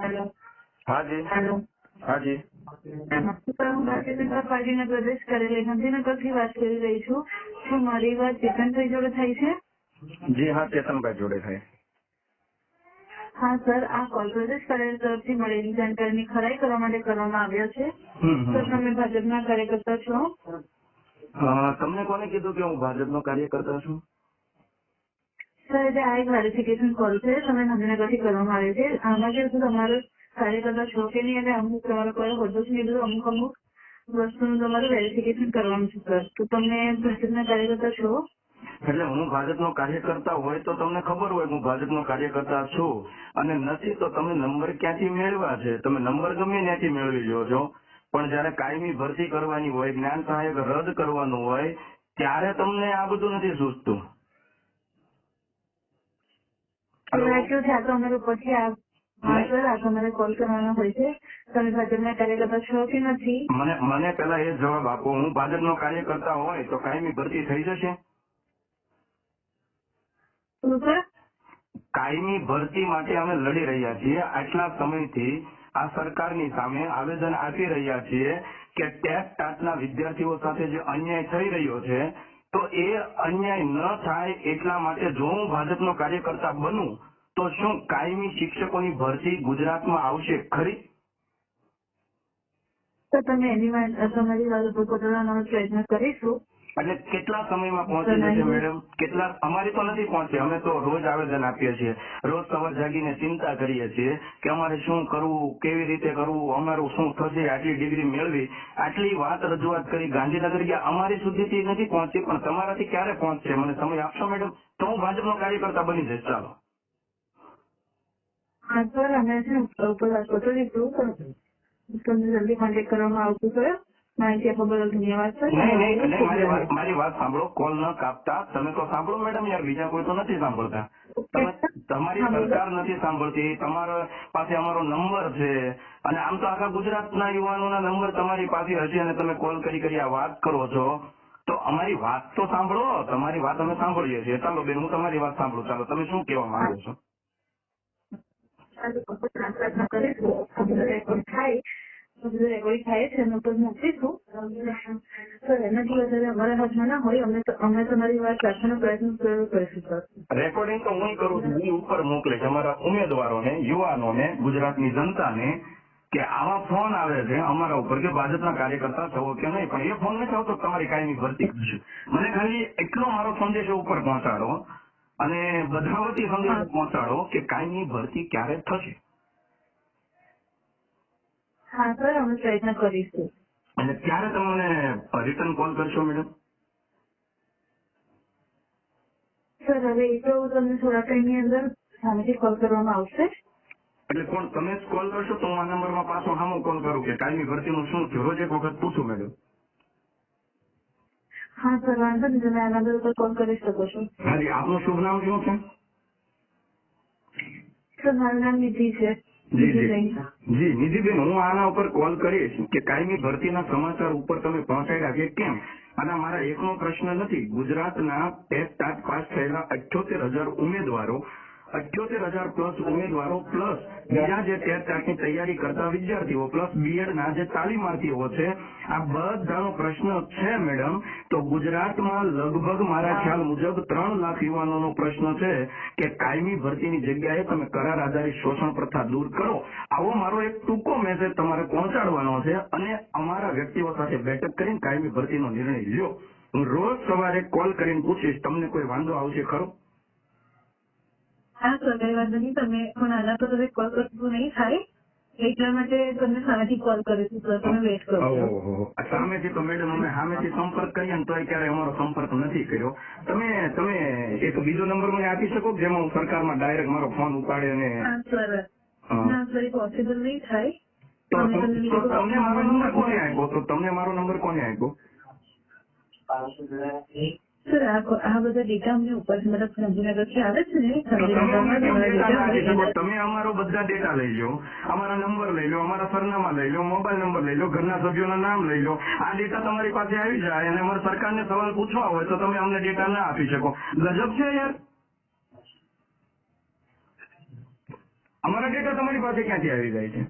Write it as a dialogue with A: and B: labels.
A: હાજી.
B: હેલો.
A: હાજી.
B: હું ભારતીય પાર્ટીના પ્રદેશ કાર્યાલય ગાંધીનગરથી વાત કરી રહી છું. શું મારી વાત ચેતનભાઈ જોડે થાય છે?
A: જી હા ચેતનભાઈ જોડે થાય.
B: હા સર આ કોલ પ્રદેશ કાર્યાલય તરફથી મળેલી જાણકારીની ખરાઈ કરવા માટે કરવામાં આવ્યો છે. સર. તમે ભાજપના કાર્યકર્તા છો?
A: તમને કોને કીધું કે હું ભાજપનો કાર્યકર્તા છું?
B: સર એટલે આ એક વેરિફિકેશન કોલ છે, તમે ગાંધીનગરથી કરવામાં આવે છે. આમાં જે શું તમારો કાર્યકર્તા છો કે નહીં, અને અમુક તમારો કયો હોદ્દો છે એ બધું અમુક અમુક વસ્તુનું તમારું વેરિફિકેશન કરવાનું છે સર તો તમે ભાજપના કાર્યકર્તા છો?
A: એટલે હું ભાજપનો કાર્યકર્તા હોય તો તમને ખબર હોય હું ભાજપનો કાર્યકર્તા છું. અને નથી તો તમે નંબર ક્યાંથી મેળવ્યા છે? તમે નંબર ગમે ત્યાંથી મેળવી લો છો. પણ જયારે કાયમી ભરતી કરવાની હોય, જ્ઞાન સહાયક રદ કરવાનું હોય, ત્યારે તમને આ બધું નથી સૂચતું
B: તો કેવું છે આ તો અમારે પછી આ હા સર આ તો કોલ કરવાનો હોય છે. તમે ભાજપના કાર્યકર્તા છો કે નથી?
A: મને મને પેલા એ જવાબ આપો. હું ભાજપનો કાર્યકર્તા હોય તો કાયમી ભરતી થઈ જશે. કાયમી ભરતી માટે અમે લડી રહ્યા છીએ. આટલા સમયથી આ સરકારની સામે આવેદન આપી રહ્યા છીએ કે ટેટ ટાટના વિદ્યાર્થીઓ સાથે જે અન્યાય થઈ રહ્યો છે તો એ અન્યાય ન થાય એટલા માટે જો હું ભાજપનો કાર્યકર્તા બનું, તો શું કાયમી શિક્ષકોની ભરતી ગુજરાતમાં આવશે? ખરી?
B: તો તમે એની તમારી વાત ઉપર પ્રયત્ન કરીશું.
A: એટલે કેટલા સમયમાં પહોંચી જશે મેડમ? કેટલા? અમારી તો નથી પહોંચે. અમે તો રોજ આવેદન આપીએ છીએ. રોજ સવાર જાગીને ચિંતા કરીએ છીએ કે અમારે શું કરવું કેવી રીતે કરવું અમારું શું થશે આટલી ડિગ્રી મેળવી. આટલી વાત રજૂઆત કરી ગાંધીનગર ગયા. અમારી સુધીથી નથી પહોંચી પણ તમારાથી ક્યારે પહોંચશે? મને સમય આપશો મેડમ? તો હું ભાજપનો કાર્યકર્તા બની જઈશ. ચાલો.
B: હા સર અમે છે ને ઉપર વાત કરતો રહીશું તમને જલ્દી કોન્ટેક્ટ કરવામાં આવશે સર. માહિતી આપવા બદલ ધન્યવાદ સર.
A: મારી વાત સાંભળો. કોલ ન કાપતા. તમે તો સાંભળો મેડમ યાર. બીજા કોઈ તો નથી સાંભળતા. તમારી સરકાર નથી સાંભળતી. તમારા પાસે અમારો નંબર છે. અને આમ તો આખા ગુજરાતના યુવાનોના નંબર તમારી પાસે હશે અને તમે કોલ કરી કરી આ વાત કરો છો. તો અમારી વાત તો સાંભળો. તમારી વાત અમે સાંભળીએ છીએ. ચાલો બેન હું તમારી વાત સાંભળું. ચાલો તમે શું કહેવા માંગો છો?
B: બધું રેકોર્ડિંગ થાય છે, અમે ઉપર મૂકીશું. સર, એનાથી વધારે અમારા હાથમાં ના હોય, અમે અમે તમારી વાત રાખવાનો પ્રયત્ન કરીશું, સર.
A: રેકોર્ડિંગ તો હું કરું છું એ ઉપર મોકલીશ અમારા ઉમેદવારોને, યુવાનોને, ગુજરાતની જનતાને કે આવા ફોન આવે છે અમારા ઉપર કે ભાજપના કાર્યકર્તા થવો કે નહીં, પણ એ ફોન નથી આવતો, તમારી કાયમી ભરતી કરશું. મને ખાલી એટલો મારો સંદેશો ઉપર પહોંચાડો અને બધાવતી સંદેશો પહોંચાડો કે કાયમી ભરતી ક્યારે થશે?
B: હા સર અમે પ્રયત્ન કરીશું.
A: અને ત્યારે તમને રિટર્ન કોલ કરશો મેડમ?
B: સર હવે એ તો તમને થોડા ટાઈમની અંદર સામેથી કોલ કરવામાં આવશે.
A: એટલે કોણ તમે જ કોલ કરશો તો હું આ નંબરમાં પાછો સામો કોલ કરું કે કાયમી ભરતીનું શું થયું? રોજ એક વખત પૂછું મેડમ.
B: હા સર વાંધો નહીં તમે આ નંબર ઉપર કોલ કરી શકો છો.
A: હાજી આપનું શુભ નામ શું છે?
B: સર મારું નામ નિધિ છે.
A: જી નિધિબેન હું આના ઉપર કોલ કરીશ કે કાયમી ભરતીના સમાચાર ઉપર તમે પહોંચાડ્યા કે કેમ? અને મારા એકનો પ્રશ્ન નથી. ગુજરાતના ટેટ ટાટ પાસ થયેલા અઠ્યોતેર હજાર ઉમેદવારો અઠ્યોતેર હજાર પ્લસ ઉમેદવારો પ્લસ બીજા જે ટેટ ટાટની તૈયારી કરતા વિદ્યાર્થીઓ પ્લસ બીએડના જે તાલીમાર્થીઓ છે, આ બધાનો પ્રશ્ન છે, મેડમ. તો ગુજરાતમાં લગભગ મારા ખ્યાલ મુજબ ત્રણ લાખ યુવાનોનો પ્રશ્ન છે કે કાયમી ભરતીની જગ્યાએ તમે કરાર આધારિત શોષણ પ્રથા દૂર કરો. આવો મારો એક ટૂંકો મેસેજ તમારે પહોંચાડવાનો છે અને અમારા વ્યક્તિઓ સાથે બેઠક કરીને કાયમી ભરતીનો નિર્ણય લ્યો. હું રોજ સવારે કોલ કરીને પૂછીશ, તમને કોઈ વાંધો આવશે ખરો?
B: હા સર કઈ વાંધો નહીં તમે પણ આના પર તમે કોલ કરતું નહીં થાય. એટલા માટે તમને સામેથી કોલ કરીશું સર તમે વેટ કરો.
A: સામેથી તો મેડમ અમે સામેથી સંપર્ક કરીએ ને તોય ક્યારે અમારો સંપર્ક નથી કર્યો. તમે તમે એક બીજો નંબર મને આપી શકો જેમાં હું સરકારમાં ડાયરેક્ટ મારો ફોન ઉપાડે અને
B: હા સર ના સર એ પોસિબલ નહીં થાય.
A: તો તો- તો તમને મારો નંબર કોને આપ્યો? તો તમને મારો નંબર કોને આપ્યો?
B: સર આ બધા ડેટા અમને ઉપર મતલબ ગાંધીનગરથી આવે છે ને?
A: તમે અમારો બધા ડેટા લઈ લો. અમારા નંબર લઈ લો અમારા સરનામા લઈ લો મોબાઈલ નંબર લઈ લો ઘરના સભ્યોના નામ લઈ લો. આ ડેટા તમારી પાસે આવી જાય અને અમારે સરકારને સવાલ પૂછવા હોય તો તમે અમને ડેટા ના આપી શકો. ગજબ છે યાર. અમારા ડેટા તમારી પાસે ક્યાંથી આવી જાય છે?